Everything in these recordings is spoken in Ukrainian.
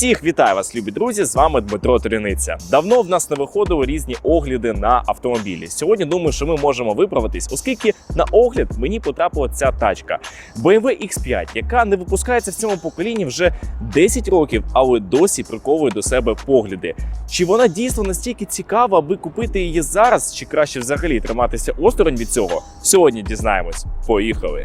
Всіх вітаю вас, любі друзі! З вами Дмитро Теріниця. Давно в нас не виходили різні огляди на автомобілі. Сьогодні думаю, що ми можемо виправитись, оскільки на огляд мені потрапила ця тачка BMW X5, яка не випускається в цьому поколінні вже 10 років, але досі приковує до себе погляди. Чи вона дійсно настільки цікава, аби купити її зараз, чи краще взагалі триматися осторонь від цього? Сьогодні дізнаємось. Поїхали!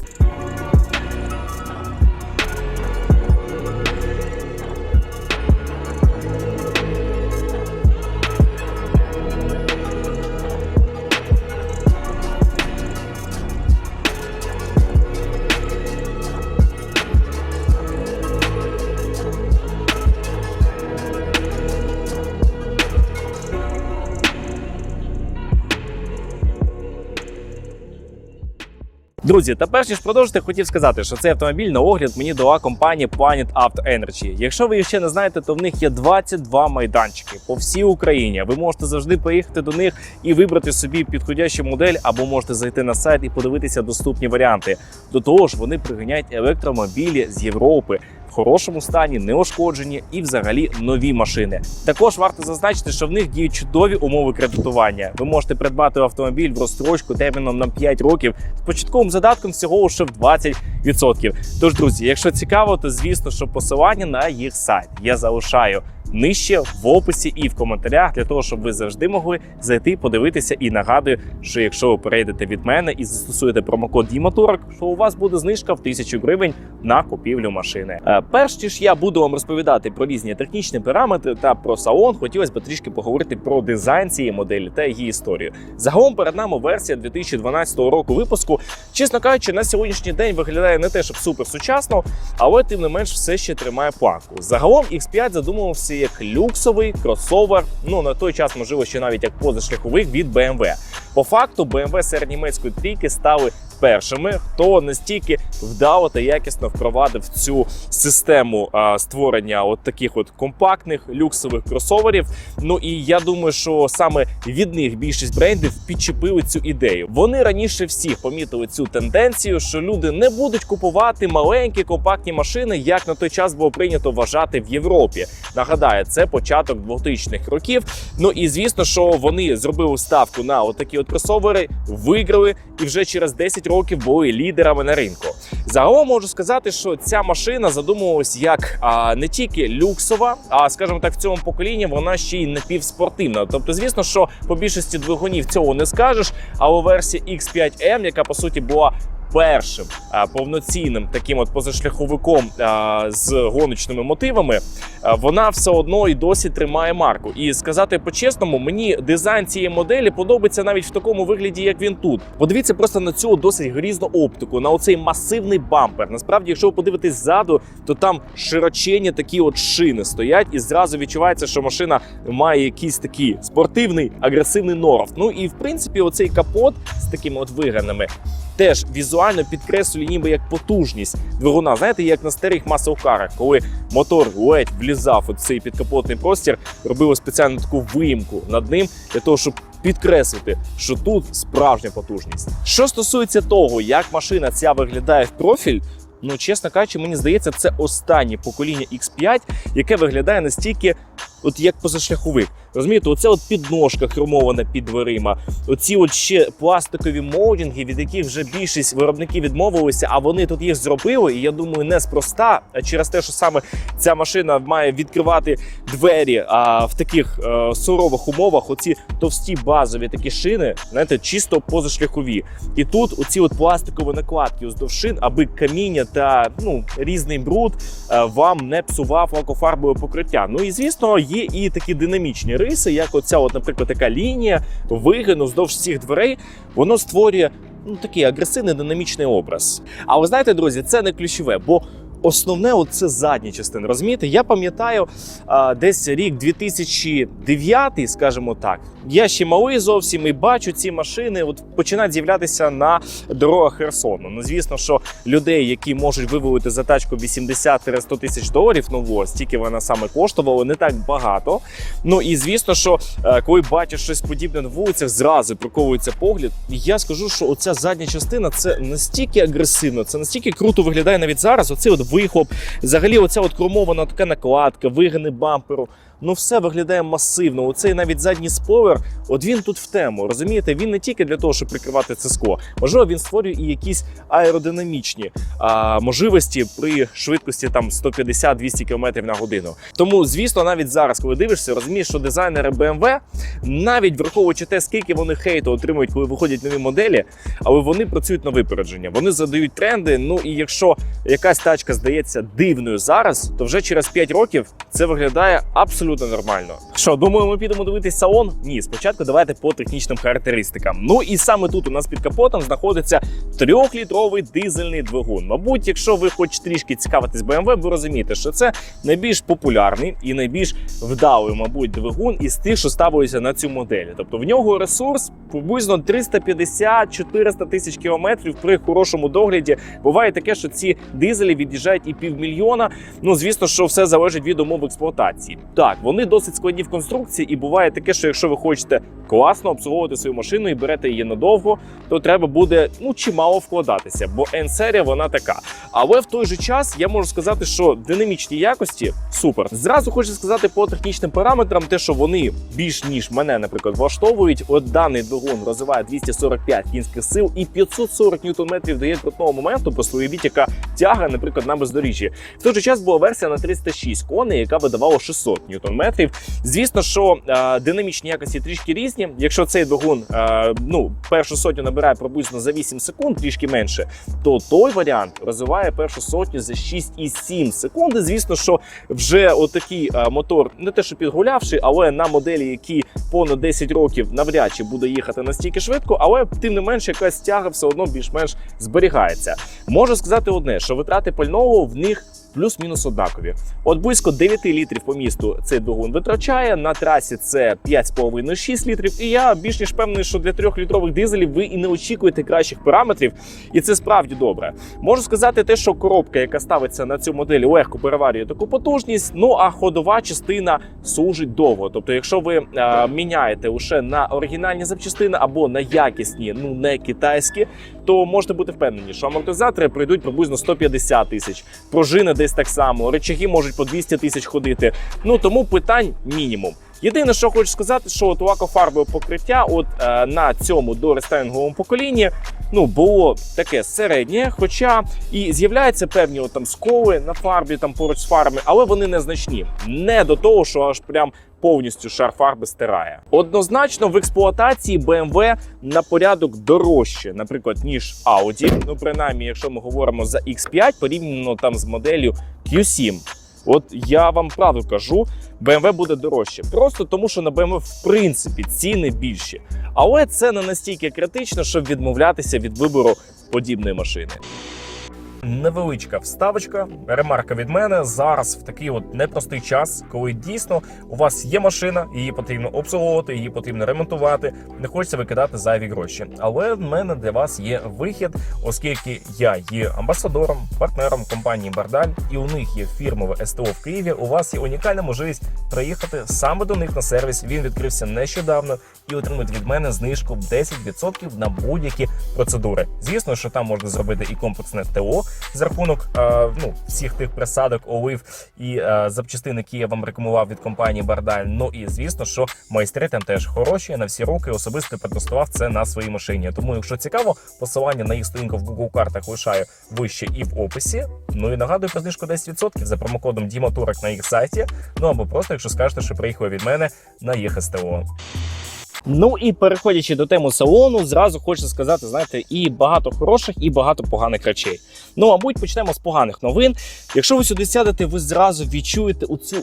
Друзі, та перш ніж продовжити, хотів сказати, що цей автомобіль на огляд мені дала компанія Planet Auto Energy. Якщо ви ще не знаєте, то в них є 22 майданчики по всій Україні. Ви можете завжди поїхати до них і вибрати собі підходящу модель, або можете зайти на сайт і подивитися доступні варіанти. До того ж, вони приганяють електромобілі з Європи. Хорошому стані, неошкоджені і взагалі нові машини. Також варто зазначити, що в них діють чудові умови кредитування. Ви можете придбати автомобіль в розстрочку терміном на 5 років з початковим задатком всього лише в 20%. Тож, друзі, якщо цікаво, то звісно, що посилання на їх сайт я залишаю нижче в описі і в коментарях для того, щоб ви завжди могли зайти, подивитися. І нагадую, що якщо ви перейдете від мене і застосуєте промокод Дімоторок, що у вас буде знижка в 1000 гривень на купівлю машини. Е, Перш ніж я буду вам розповідати про різні технічні параметри та про салон, хотілося б трішки поговорити про дизайн цієї моделі та її історію. Загалом перед нами версія 2012 року випуску. Чесно кажучи, на сьогоднішній день виглядає не те, щоб супер сучасно, але тим не менш все ще тримає планку. Загалом X5 задумувався як люксовий кросовер. Ну на той час, можливо, ще навіть як позашляховик від BMW. По факту, BMW середньомецької трійки стали першими, хто настільки вдало та якісно впровадив цю систему а, створення от таких от компактних люксових кросоверів. Ну і я думаю, що саме від них більшість брендів підчепили цю ідею. Вони раніше всіх помітили цю тенденцію, що люди не будуть купувати маленькі компактні машини, як на той час було прийнято вважати в Європі. Нагадаю, це початок 2000-х років. Ну і звісно, що вони зробили ставку на отакі от кросовери, виграли і вже через 10 років були лідерами на ринку. Загалом можу сказати, що ця машина задумувалась як а, не тільки люксова, а скажімо так, в цьому поколінні вона ще й напівспортивна. Тобто, звісно, що по більшості двигунів цього не скажеш. Але версія X5M, яка по суті була першим повноцінним таким от позашляховиком з гоночними мотивами, вона все одно і досі тримає марку. І сказати по-чесному, мені дизайн цієї моделі подобається навіть в такому вигляді, як він тут. Подивіться просто на цю досить грізну оптику, на оцей масивний бампер. Насправді, якщо ви подивитесь ззаду, то там широчені такі от шини стоять, і зразу відчувається, що машина має якийсь такий спортивний агресивний норов. Ну і в принципі, оцей капот з такими от вигранами теж візуально підкреслює ніби як потужність двигуна. Знаєте, як на старих масовкарах, коли мотор ледь влізав у цей підкапотний простір, робили спеціальну таку виїмку над ним для того, щоб підкреслити, що тут справжня потужність. Що стосується того, як машина ця виглядає в профіль. Ну, чесно кажучи, мені здається, це останнє покоління X5, яке виглядає настільки, от як позашляховик. Розумієте, оце от підножка хромована під дверима, оці от ще пластикові молдинги, від яких вже більшість виробників відмовилися, а вони тут їх зробили. І я думаю, неспроста, через те, що саме ця машина має відкривати двері а, в таких е, сурових умовах, оці товсті базові такі шини, знаєте, чисто позашляхові. І тут оці от пластикові накладки уздовж шин, аби каміння та ну різний бруд е, вам не псував лакофарбове покриття. Ну і звісно, є і такі динамічні риси, як оця, от, наприклад, така лінія вигину вздовж цих дверей, воно створює ну такий агресивний динамічний образ. Але знаєте, друзі, це не ключове, бо. Основне, це задня частина. Розумієте, я пам'ятаю десь рік 2009, скажімо так. Я ще малий зовсім і бачу ці машини, от починають з'являтися на дорогах Херсону. Ну, звісно, що людей, які можуть вивалити за тачку 80-100 тисяч доларів, ну ось, стільки вона саме коштувала, не так багато. Ну і звісно, що е, коли бачиш щось подібне на вулицях, зразу приковується погляд. Я скажу, що оця задня частина це настільки агресивно, це настільки круто виглядає навіть зараз. Оцей от вихлоп. Взагалі, оця от кромована така накладка, вигини бамперу. Ну, все виглядає масивно. Оцей навіть задній спойлер, от він тут в тему. Розумієте, він не тільки для того, щоб прикривати це скло. Можливо, він створює і якісь аеродинамічні а, можливості при швидкості там 150-200 км на годину. Тому, звісно, навіть зараз, коли дивишся, розумієш, що дизайнери BMW, навіть враховуючи те, скільки вони хейту отримують, коли виходять нові моделі, але вони працюють на випередження. Вони задають тренди. Ну і якщо якась тачка здається дивною зараз, то вже через 5 років це виглядає абсолютно нормально. Що, думаю, ми підемо дивитись салон? Ні, спочатку давайте по технічним характеристикам. Ну і саме тут у нас під капотом знаходиться трьохлітровий дизельний двигун. Мабуть, якщо ви хоч трішки цікавитесь BMW, ви розумієте, що це найбільш популярний і найбільш вдалий, мабуть, двигун із тих, що ставилися на цю модель. Тобто в нього ресурс приблизно 350-400 тисяч кілометрів при хорошому догляді. Буває таке, що ці дизелі від'їжджають і півмільйона. Ну звісно, що все залежить від умов експлуатації. Так, вони досить складні в конструкції, і буває таке, що якщо ви хочете класно обслуговувати свою машину і берете її надовго, то треба буде ну чимало вкладатися, бо N-серія вона така. Але в той же час я можу сказати, що динамічні якості супер. Зразу хочу сказати по технічним параметрам, те, що вони більш ніж мене, наприклад, влаштовують. От даний двигун розвиває 245 кінських сил і 540 ньютон-метрів дає крутного моменту. Просто уявіть, яка тяга, наприклад, на бездоріжжі. В той же час була версія на 306 коней, яка видавала 600 ньютон-метрів. Звісно, що е, динамічні якості трішки різні. Якщо цей двигун е, ну першу сотню набирає приблизно за 8 секунд, трішки менше, то той варіант розвиває першу сотню за 6,7 секунди. Звісно, що вже отакий е, мотор не те, що підгулявши, але на моделі, які понад 10 років навряд чи буде їхати настільки швидко, але тим не менше якась тяга все одно більш-менш зберігається. Можу сказати одне, що витрати пального в них. Плюс-мінус однакові. От близько 9 літрів по місту цей двигун витрачає. На трасі це 5,5-6 літрів. І я більш ніж певний, що для 3-літрових дизелів ви і не очікуєте кращих параметрів, і це справді добре. Можу сказати те, що коробка, яка ставиться на цю модель, легко переварює таку потужність. Ну а ходова частина служить довго. Тобто, якщо ви е, міняєте лише на оригінальні запчастини або на якісні, ну не китайські, то можете бути впевнені, що амортизатори пройдуть приблизно 150 тисяч, пружини десь так само, речаги можуть по 200 тисяч ходити. Ну тому питань мінімум. Єдине, що хочу сказати, що от лакофарбове покриття, от е, на цьому дорестайлінговому поколінні, ну було таке середнє, хоча і з'являються певні от, там сколи на фарбі, там поруч з фарбами, але вони незначні. Не до того, що аж прям повністю шар фарби стирає. Однозначно в експлуатації BMW на порядок дорожче, наприклад, ніж Audi. Ну, принаймні, якщо ми говоримо за X5, порівняно там з моделлю Q7. От я вам правду кажу, BMW буде дорожче. Просто тому, що на BMW в принципі ціни більші. Але це не настільки критично, щоб відмовлятися від вибору подібної машини. Невеличка вставочка, ремарка від мене зараз в такий от непростий час, коли дійсно у вас є машина, її потрібно обслуговувати, її потрібно ремонтувати. Не хочеться викидати зайві гроші. Але в мене для вас є вихід, оскільки я є амбасадором, партнером компанії Бардаль, і у них є фірмове СТО в Києві. У вас є унікальна можливість приїхати саме до них на сервіс. Він відкрився нещодавно і отримати від мене знижку в 10% на будь-які процедури. Звісно, що там можна зробити і комплексне ТО за рахунок е, ну, всіх тих присадок, олив і е, запчастин, які я вам рекомендував від компанії Бардаль. Ну і звісно, що майстри там теж хороші на всі роки. Особисто протестував це на своїй машині. Тому, якщо цікаво, посилання на їх сторінку в Google картах лишаю вище і в описі. Ну і нагадую про знижку 10% за промокодом Діматурок на їх сайті. Ну або просто, якщо скажете, що приїхали від мене на їх СТО. Ну і переходячи до теми салону, зразу хочу сказати, знаєте, і багато хороших, і багато поганих речей. Ну, мабуть, почнемо з поганих новин. Якщо ви сюди сядете, ви зразу відчуєте оцю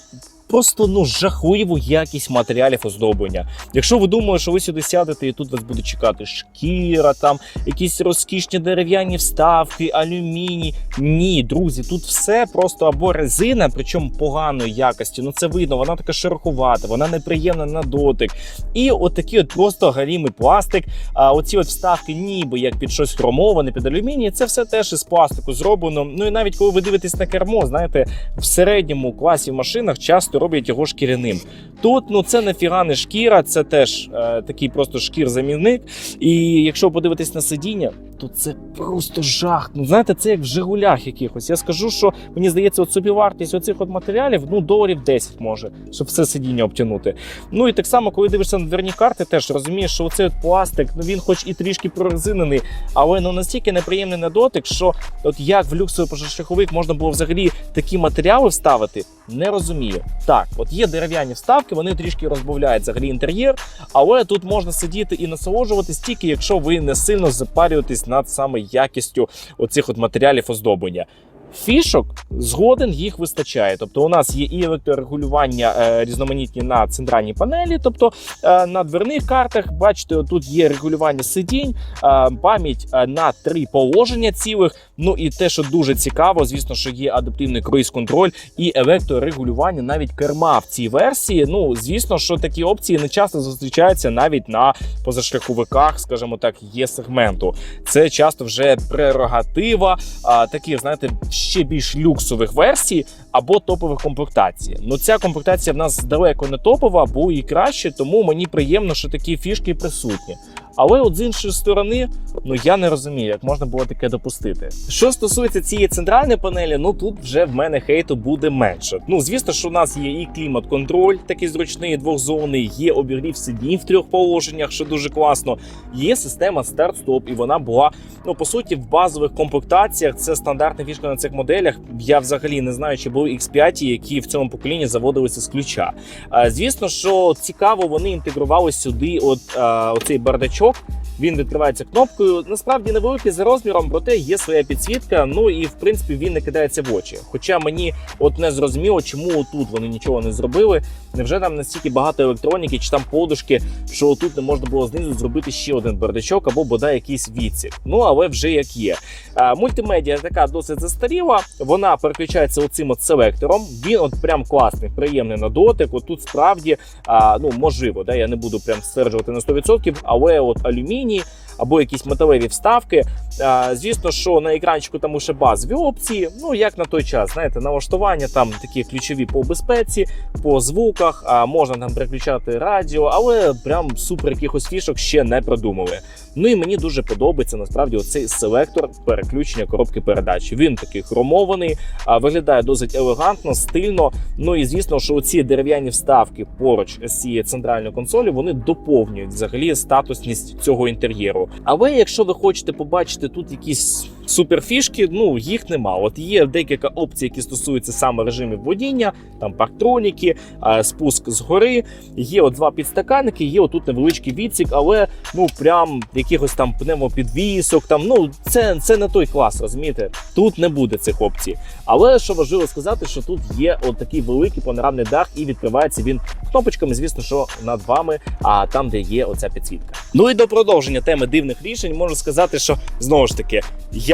просто ну жахливу якість матеріалів оздоблення. Якщо ви думаєте, що ви сюди сядете і тут вас буде чекати шкіра, там якісь розкішні дерев'яні вставки, алюміній. Ні, друзі, тут все просто або резина, причому поганої якості. Ну це видно, вона така шероховата, вона неприємна на дотик. І от такий от просто галімий пластик. А оці от вставки, ніби як під щось хромоване, під алюміній, це все теж із пластику зроблено. Ну і навіть коли ви дивитесь на кермо, знаєте, в середньому класі в машинах часто роблять його шкіряним. Тут ну це нафіга не шкіра, це теж е, такий просто шкір-замінник. І якщо подивитись на сидіння, то це просто жах. Ну знаєте, це як в Жигулях якихось. Я скажу, що мені здається, от собівартість оцих от матеріалів ну доларів 10 може, щоб все сидіння обтягнути. Ну і так само, коли дивишся на дверні карти, теж розумієш, що оцей от пластик, ну він хоч і трішки прорезинений, але ну настільки неприємний на дотик, що от як в люксовий пожежшляховик можна було взагалі такі матеріали вставити, не розумію. Так, от є дерев'яні вставки, вони трішки розбавляють взагалі інтер'єр, але тут можна сидіти і насолоджуватись тільки якщо ви не сильно запарюєтесь над саме якістю оцих от матеріалів оздоблення. Фішок згоден їх вистачає. Тобто, у нас є і електрорегулювання е, різноманітні на центральній панелі, тобто е, на дверних картах, бачите, тут є регулювання сидінь, е, пам'ять е, на три положення цілих. Ну і те, що дуже цікаво, звісно, що є адаптивний круїз-контроль і електрорегулювання навіть керма в цій версії. Ну, звісно, що такі опції не часто зустрічаються навіть на позашляховиках, скажімо так, є сегменту. Це часто вже прерогатива а, таких, знаєте, ще більш люксових версій або топових комплектацій. Ну ця комплектація в нас далеко не топова, або і краще, тому мені приємно, що такі фішки присутні. Але от з іншої сторони, ну я не розумію, як можна було таке допустити. Що стосується цієї центральної панелі, ну тут вже в мене хейту буде менше. Ну звісно, що у нас є і клімат-контроль, такий зручний двохзонний, є обігрів сидінь в трьох положеннях, що дуже класно. Є система старт-стоп, і вона була ну по суті в базових комплектаціях. Це стандартна фішка на цих моделях. Я взагалі не знаю, чи були X5, які в цьому поколінні заводилися з ключа. Звісно, що цікаво, вони інтегрували сюди от оцей бардачок. Він відкривається кнопкою. Насправді невеликий за розміром, проте є своя підсвітка. Ну і в принципі він не кидається в очі. Хоча мені от не зрозуміло, чому отут вони нічого не зробили. Невже там настільки багато електроніки чи там подушки, що отут не можна було знизу зробити ще один бардачок або бодай якийсь відсік. Ну але вже як є. А, мультимедіа така досить застаріла. Вона переключається оцим от селектором. Він от прям класний, приємний на дотик. От тут справді а, ну можливо, да, я не буду прям стверджувати на 100%, але от алюміній або якісь металеві вставки. Звісно, що на екранчику там уже базові опції. Ну як на той час, знаєте, налаштування там такі ключові по безпеці, по звуках, а можна там переключати радіо, але прям супер якихось фішок ще не продумали. Ну і мені дуже подобається насправді оцей селектор переключення коробки передач. Він такий хромований, виглядає досить елегантно, стильно. Ну і звісно, що оці дерев'яні вставки поруч з цією центральною консолі вони доповнюють взагалі статусність цього інтер'єру. Але якщо ви хочете побачити тут якісь суперфішки, ну їх нема. От є декілька опцій, які стосуються саме режимів водіння, там парктроніки, спуск з гори. Є от два підстаканники, є отут невеличкий відсік, але ну прям якихось там пневмопідвісок. Там ну це, це не той клас, розумієте? Тут не буде цих опцій. Але що важливо сказати, що тут є от такий великий панорамний дах, і відкривається він кнопочками, звісно, що над вами, а там, де є оця підсвітка. Ну і до продовження теми дивних рішень можу сказати, що знову ж таки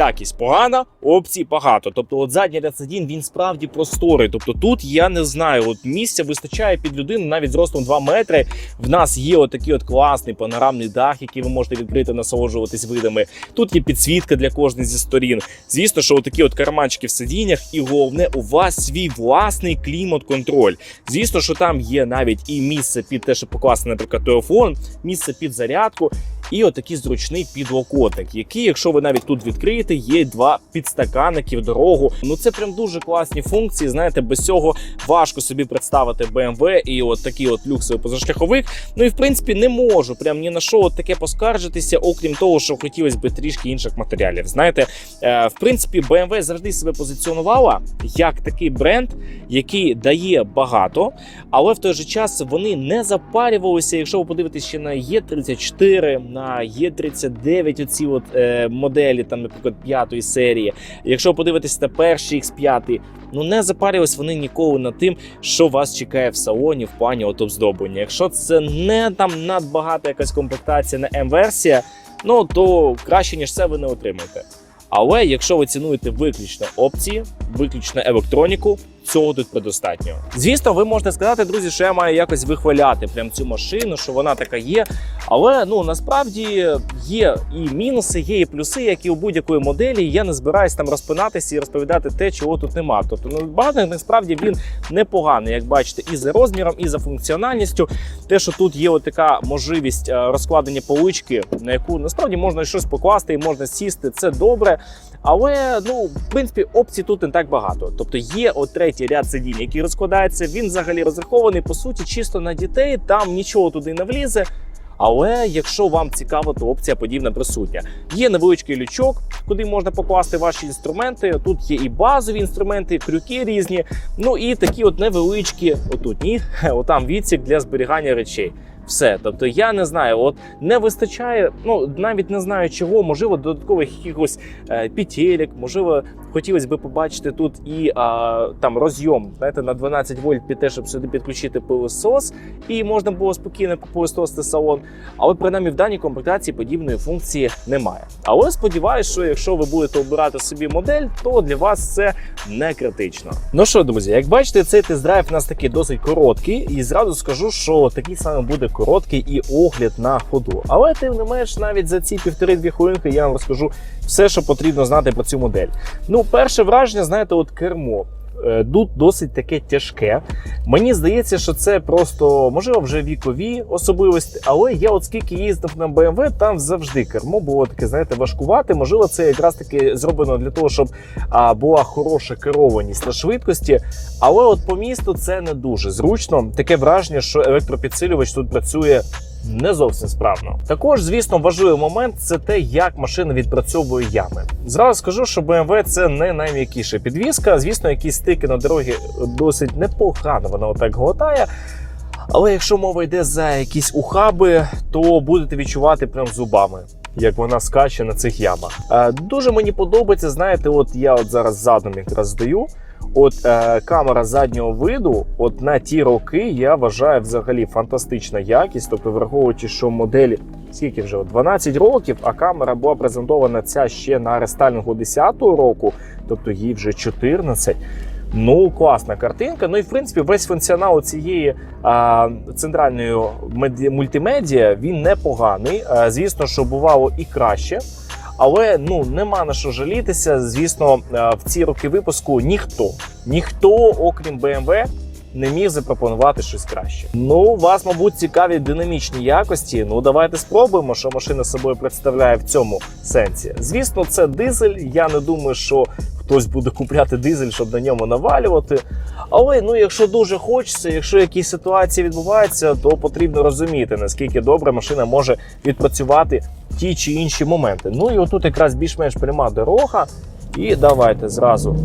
якість погана, опцій багато. Тобто, от задній ряд сидінь він справді просторий. Тобто тут я не знаю, от місця вистачає під людину навіть зростом 2 метри. В нас є отакий от класний панорамний дах, який ви можете відкрити, насолоджуватись видами. Тут є підсвітка для кожної зі сторін. Звісно, що отакі от карманчики в сидіннях, і головне, у вас свій власний клімат-контроль. Звісно, що там є навіть і місце під те, щоб покласти, наприклад, телефон, місце під зарядку. І отакий зручний підлокотник, який, якщо ви навіть тут відкриєте, є два підстаканники в дорогу. Ну це прям дуже класні функції. Знаєте, без цього важко собі представити BMW і от такий от люксовий позашляховик. Ну і в принципі не можу прям ні на що от таке поскаржитися, окрім того, що хотілося б трішки інших матеріалів. Знаєте, е, в принципі, BMW завжди себе позиціонувала як такий бренд, який дає багато, але в той же час вони не запарювалися. Якщо ви подивитесь ще на Е34, на Е39, оці от е, моделі, там, наприклад, п'ятої серії. Якщо подивитись на перший X5, ну не запарювались вони ніколи над тим, що вас чекає в салоні в плані от оздоблення. Якщо це не там надбагата якась комплектація на М-версія, ну то краще ніж це ви не отримаєте. Але якщо ви цінуєте виключно опції, виключно електроніку, цього тут предостатньо. Звісно, ви можете сказати, друзі, що я маю якось вихваляти прям цю машину, що вона така є. Але ну насправді є і мінуси, є і плюси, як і у будь-якої моделі. Я не збираюсь там розпинатися і розповідати те, чого тут нема. Тобто, ну багато насправді він непоганий, як бачите, і за розміром, і за функціональністю. Те, що тут є така можливість е, розкладення полички, на яку насправді можна щось покласти і можна сісти, це добре. Але ну, в принципі, опцій тут не так багато. Тобто є от третій ряд сидінь, який розкладається. Він взагалі розрахований по суті чисто на дітей. Там нічого туди не влізе. Але якщо вам цікаво, то опція подібна присутня. Є невеличкий лючок, куди можна покласти ваші інструменти. Тут є і базові інструменти, крюки різні. Ну і такі от невеличкі, отут ні, отам відсік для зберігання речей. Все, тобто я не знаю, от не вистачає, ну навіть не знаю чого, можливо, додаткових якихось е, петелек, можливо, хотілося б побачити тут і а, там розйом, знаєте, на 12 вольт під те, щоб сюди підключити пилосос, і можна було спокійно попилососити салон. Але принаймні в даній комплектації подібної функції немає. Але сподіваюся, що якщо ви будете обирати собі модель, то для вас це не критично. Ну що, друзі, як бачите, цей тест-драйв у нас такий досить короткий, і зразу скажу, що такий саме буде короткий і огляд на ходу. Але тим не менш, навіть за ці півтори-дві хвилинки я вам розкажу все, що потрібно знати про цю модель. Ну, перше враження, знаєте, от кермо. Е, Тут досить таке тяжке. Мені здається, що це просто можливо вже вікові особливості. Але я, от скільки їздив на BMW, там завжди кермо було таке, знаєте, важкувати. Можливо, це якраз таки зроблено для того, щоб а, була хороша керованість на швидкості. Але от по місту це не дуже зручно. Таке враження, що електропідсилювач тут працює не зовсім справно. Також, звісно, важливий момент це те, як машина відпрацьовує ями. Зразу скажу, що BMW це не найм'якіша підвізка. Звісно, якісь стики на дорогі досить непогано вона отак глотає. Але якщо мова йде за якісь ухаби, то будете відчувати прям зубами. Як вона скаче на цих ямах. Е, дуже мені подобається, знаєте, от я от зараз задом якраз здаю. От е, камера заднього виду, от на ті роки, я вважаю взагалі фантастична якість. Тобто, враховуючи, що моделі скільки вже 12 років, а камера була презентована ця ще на рестайлінгу 10-го року, тобто їй вже 14. Ну, класна картинка. Ну і в принципі весь функціонал цієї а, центральної меді- мультимедіа він непоганий. А, звісно, що бувало і краще. Але ну нема на що жалітися. Звісно, в ці роки випуску ніхто, ніхто, окрім BMW, не міг запропонувати щось краще. Ну, вас, мабуть, цікаві динамічні якості. Ну, давайте спробуємо, що машина собою представляє в цьому сенсі. Звісно, це дизель. Я не думаю, що хтось буде купляти дизель, щоб на ньому навалювати. Але ну, якщо дуже хочеться, якщо якісь ситуації відбуваються, то потрібно розуміти, наскільки добре машина може відпрацювати ті чи інші моменти. Ну і отут якраз більш-менш пряма дорога. І давайте зразу.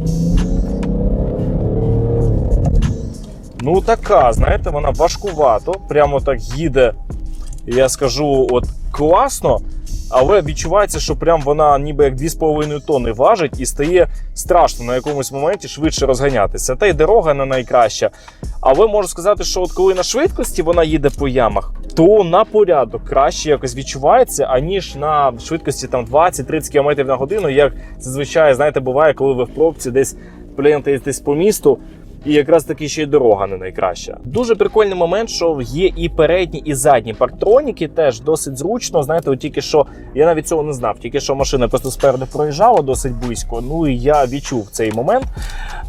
Ну, така, знаєте, вона важкувато, прямо так їде. Я скажу, от класно, але відчувається, що прям вона ніби як 2,5 тонни важить і стає страшно на якомусь моменті швидше розганятися. Та й дорога не найкраща. Але можу сказати, що от коли на швидкості вона їде по ямах, то на порядок краще якось відчувається, аніж на швидкості там 20-30 км на годину, як зазвичай, знаєте, буває, коли ви в пробці десь плентаєтесь по місту. І якраз таки ще й дорога не найкраща. Дуже прикольний момент, що є і передні, і задні парктроніки. Теж досить зручно. Знаєте, от тільки що я навіть цього не знав. Тільки що машина просто спереду проїжджала досить близько. Ну і я відчув цей момент.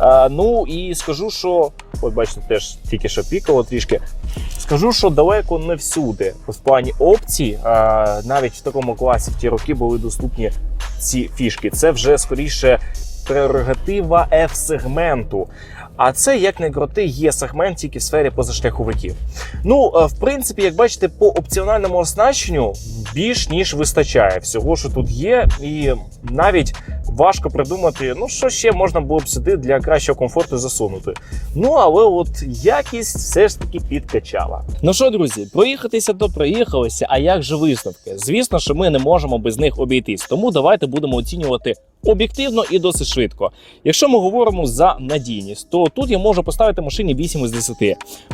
Е, ну і скажу, що от бачите, теж тільки що пікало трішки. Скажу, що далеко не всюди. В плані опцій, е, навіть в такому класі в ті роки були доступні ці фішки. Це вже скоріше прерогатива F-сегменту. А це, як не крути, є сегмент тільки в сфері позашляховиків. Ну, е, в принципі, як бачите, по опціональному оснащенню більш ніж вистачає всього, що тут є, і навіть важко придумати, ну що ще можна було б сюди для кращого комфорту засунути. Ну але от якість все ж таки підкачала. Ну що, друзі, проїхатися то проїхалися. А як же висновки? Звісно, що ми не можемо без них обійтись. Тому давайте будемо оцінювати об'єктивно і досить швидко. Якщо ми говоримо за надійність, то тут я можу поставити машині 8 з 10.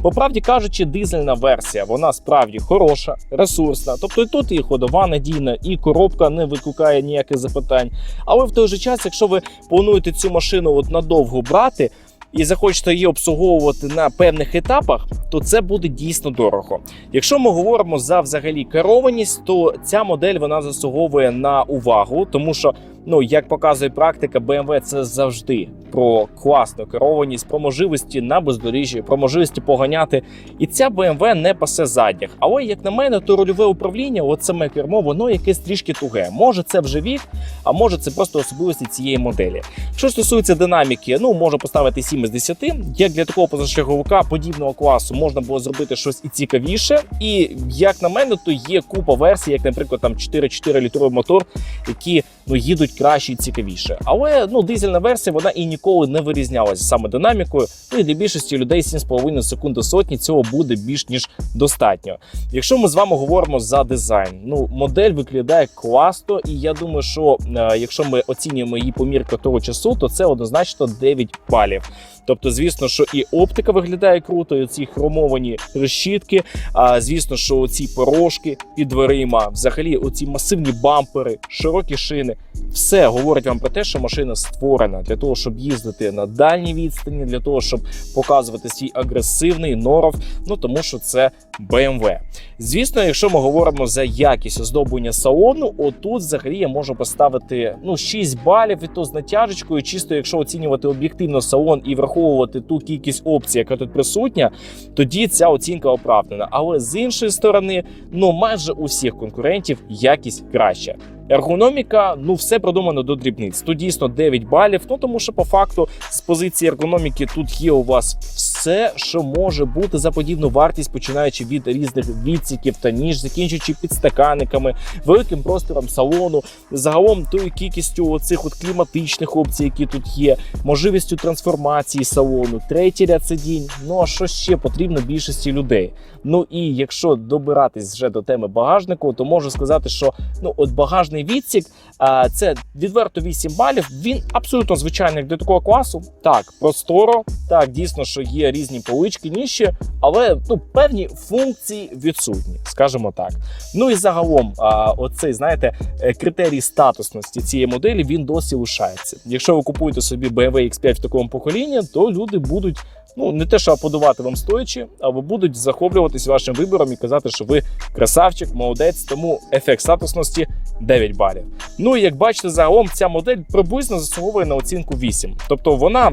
По правді кажучи, дизельна версія вона справді хороша, ресурсна. Тобто тут і ходова надійна, і коробка не викликає ніяких запитань. Але в той же час, якщо ви плануєте цю машину от надовго брати. і захочете її обслуговувати на певних етапах, то це буде дійсно дорого. Якщо ми говоримо за взагалі керованість, то ця модель вона заслуговує на увагу, тому що ну як показує практика, BMW це завжди про класну керованість, про можливості на бездоріжжі, про можливості поганяти. І ця BMW не пасе задніх. Але як на мене, то рульове управління, от саме кермо, воно якесь трішки туге. Може, це вже вік, а може це просто особливості цієї моделі. Що стосується динаміки, ну можу поставити 7 із 10. Як для такого позашляховика подібного класу можна було зробити щось і цікавіше. І як на мене, то є купа версій, як, наприклад, там 4-4 літровий мотор, які ну їдуть краще і цікавіше. Але ну дизельна версія вона і ніколи не вирізнялася саме динамікою. Ну і для більшості людей 7,5 секунд до сотні цього буде більш ніж достатньо. Якщо ми з вами говоримо за дизайн, ну модель виглядає класно, і я думаю, що е, якщо ми оцінюємо її по мірках того часу, то це однозначно 9 балів. Тобто, звісно, що і оптика виглядає круто, і ці хромовані решітки. А звісно, що оці порожки під дверима, взагалі, оці масивні бампери, широкі шини, все говорить вам про те, що машина створена для того, щоб їздити на дальній відстані, для того, щоб показувати свій агресивний норов. Ну тому що це BMW. Звісно, якщо ми говоримо за якість оздоблення салону, отут взагалі я можу поставити ну 6 балів і то з натяжечкою, чисто якщо оцінювати об'єктивно салон і враховувати ту кількість опцій, яка тут присутня, тоді ця оцінка оправдана. Але з іншої сторони, ну майже у всіх конкурентів якість краща. Ергономіка, ну все продумано до дрібниць. Тут дійсно 9 балів. Ну тому що по факту з позиції ергономіки тут є у вас все, що може бути за подібну вартість, починаючи від різних відсіків та ніж, закінчуючи підстаканниками, великим простором салону, загалом тою кількістю цих от кліматичних опцій, які тут є, можливістю трансформації салону, третій ряд сидінь. Ну а що ще потрібно більшості людей? Ну і якщо добиратись вже до теми багажнику, то можу сказати, що ну от багажний відсік, а, це відверто 8 балів. Він абсолютно звичайний для такого класу. Так, просторо, так дійсно, що є різні полички, ніші, але ну певні функції відсутні, скажімо так. Ну і загалом, а, оцей знаєте, е, критерій статусності цієї моделі він досі лишається. Якщо ви купуєте собі BMW X5 в такому поколінні, то люди будуть. Ну, не те, що аплодувати вам стоячи, або будуть захоплюватись вашим вибором і казати, що ви красавчик, молодець, тому ефект статусності 9 балів. Ну і як бачите, загалом ця модель приблизно заслуговує на оцінку 8. Тобто вона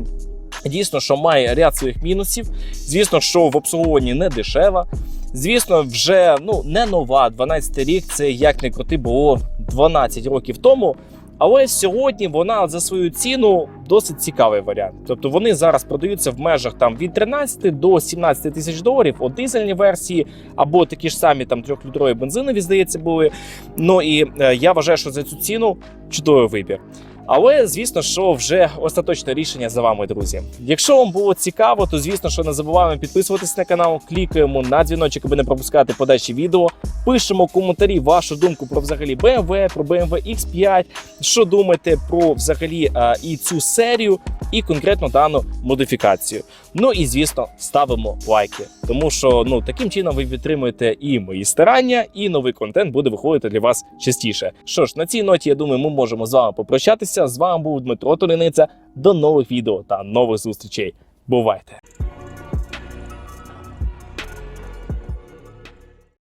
дійсно що має ряд своїх мінусів. Звісно, що в обслуговуванні не дешева. Звісно, вже ну не нова. 12 рік це як не крути було 12 років тому. Але сьогодні вона за свою ціну досить цікавий варіант. Тобто вони зараз продаються в межах там від 13 до 17 тисяч доларів у дизельній версії, або такі ж самі там трьохлітрові бензинові, здається, були. Ну і е, я вважаю, що за цю ціну чудовий вибір. Але звісно, що вже остаточне рішення за вами, друзі. Якщо вам було цікаво, то звісно, що не забуваємо підписуватись на канал, клікаємо на дзвіночок, аби не пропускати подальші відео. Пишемо коментарі вашу думку про взагалі BMW, про BMW X5, що думаєте про взагалі а, і цю серію, і конкретно дану модифікацію. Ну і звісно, ставимо лайки, тому що ну таким чином ви підтримуєте і мої старання, і новий контент буде виходити для вас частіше. Що ж, на цій ноті я думаю, ми можемо з вами попрощатися. З вами був Дмитро Туриниця. До нових відео та нових зустрічей. Бувайте!